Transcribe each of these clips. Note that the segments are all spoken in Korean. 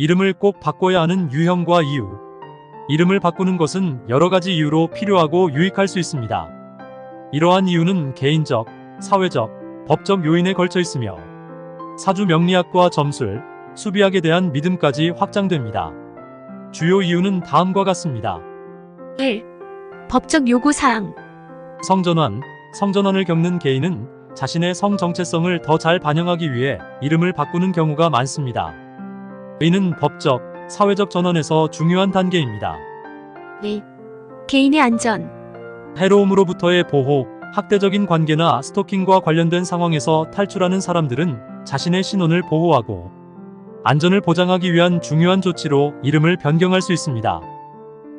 이름을 꼭 바꿔야 하는 유형과 이유. 이름을 바꾸는 것은 여러 가지 이유로 필요하고 유익할 수 있습니다. 이러한 이유는 개인적, 사회적, 법적 요인에 걸쳐 있으며 사주 명리학과 점술, 수비학에 대한 믿음까지 확장됩니다. 주요 이유는 다음과 같습니다. 1. 법적 요구사항. 성전환, 성전환을 겪는 개인은 자신의 성 정체성을 더 잘 반영하기 위해 이름을 바꾸는 경우가 많습니다. 이는 법적, 사회적 전환에서 중요한 단계입니다. 2. 개인의 안전. 해로움으로부터의 보호, 학대적인 관계나 스토킹과 관련된 상황에서 탈출하는 사람들은 자신의 신원을 보호하고 안전을 보장하기 위한 중요한 조치로 이름을 변경할 수 있습니다.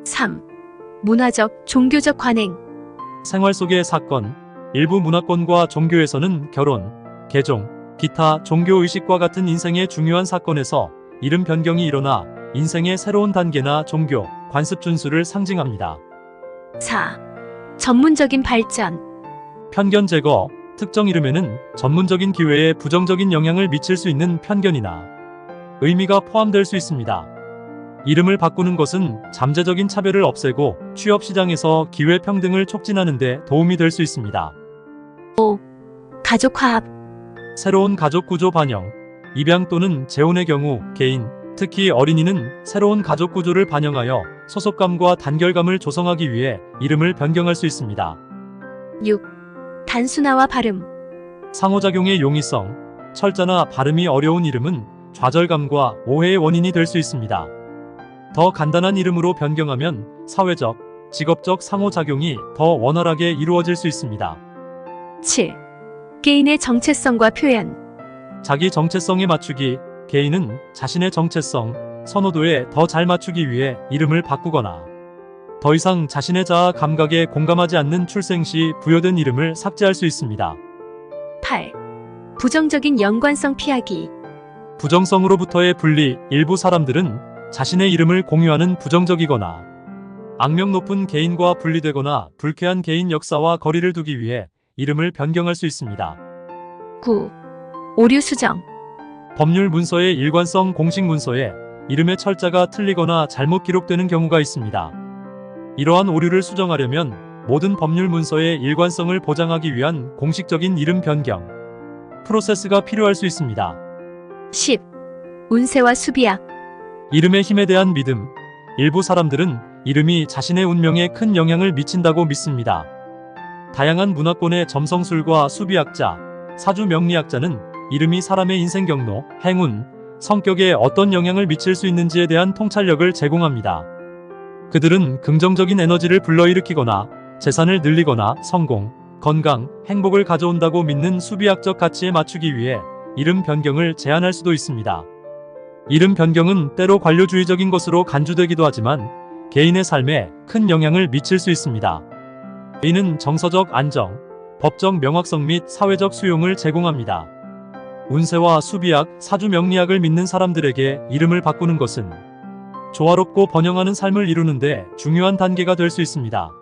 3. 문화적, 종교적 관행. 생활 속의 사건, 일부 문화권과 종교에서는 결혼, 개종, 기타 종교 의식과 같은 인생의 중요한 사건에서 이름 변경이 일어나 인생의 새로운 단계나 종교, 관습 준수를 상징합니다. 4. 전문적인 발전. 편견 제거, 특정 이름에는 전문적인 기회에 부정적인 영향을 미칠 수 있는 편견이나 의미가 포함될 수 있습니다. 이름을 바꾸는 것은 잠재적인 차별을 없애고 취업 시장에서 기회 평등을 촉진하는 데 도움이 될 수 있습니다. 가족 화합. 새로운 가족 구조 반영, 입양 또는 재혼의 경우 개인, 특히 어린이는 새로운 가족 구조를 반영하여 소속감과 단결감을 조성하기 위해 이름을 변경할 수 있습니다. 6. 단순화와 발음. 상호작용의 용이성, 철자나 발음이 어려운 이름은 좌절감과 오해의 원인이 될 수 있습니다. 더 간단한 이름으로 변경하면 사회적, 직업적 상호작용이 더 원활하게 이루어질 수 있습니다. 7. 개인의 정체성과 표현. 자기 정체성에 맞추기, 개인은 자신의 정체성, 선호도에 더 잘 맞추기 위해 이름을 바꾸거나 더 이상 자신의 자아 감각에 공감하지 않는 출생 시 부여된 이름을 삭제할 수 있습니다. 8. 부정적인 연관성 피하기. 부정성으로부터의 분리, 일부 사람들은 자신의 이름을 공유하는 부정적이거나 악명 높은 개인과 분리되거나 불쾌한 개인 역사와 거리를 두기 위해 이름을 변경할 수 있습니다. 9. 오류 수정. 법률 문서의 일관성 공식 문서에 이름의 철자가 틀리거나 잘못 기록되는 경우가 있습니다. 이러한 오류를 수정하려면 모든 법률 문서의 일관성을 보장하기 위한 공식적인 이름 변경 프로세스가 필요할 수 있습니다. 10. 운세와 수비학. 이름의 힘에 대한 믿음. 일부 사람들은 이름이 자신의 운명에 큰 영향을 미친다고 믿습니다. 다양한 문화권의 점성술과 수비학자, 사주 명리학자는 이름이 사람의 인생 경로, 행운, 성격에 어떤 영향을 미칠 수 있는지에 대한 통찰력을 제공합니다. 그들은 긍정적인 에너지를 불러일으키거나 재산을 늘리거나 성공, 건강, 행복을 가져온다고 믿는 수비학적 가치에 맞추기 위해 이름 변경을 제안할 수도 있습니다. 이름 변경은 때로 관료주의적인 것으로 간주되기도 하지만 개인의 삶에 큰 영향을 미칠 수 있습니다. 이는 정서적 안정, 법적 명확성 및 사회적 수용을 제공합니다. 운세와 수비학, 사주 명리학을 믿는 사람들에게 이름을 바꾸는 것은 조화롭고 번영하는 삶을 이루는데 중요한 단계가 될 수 있습니다.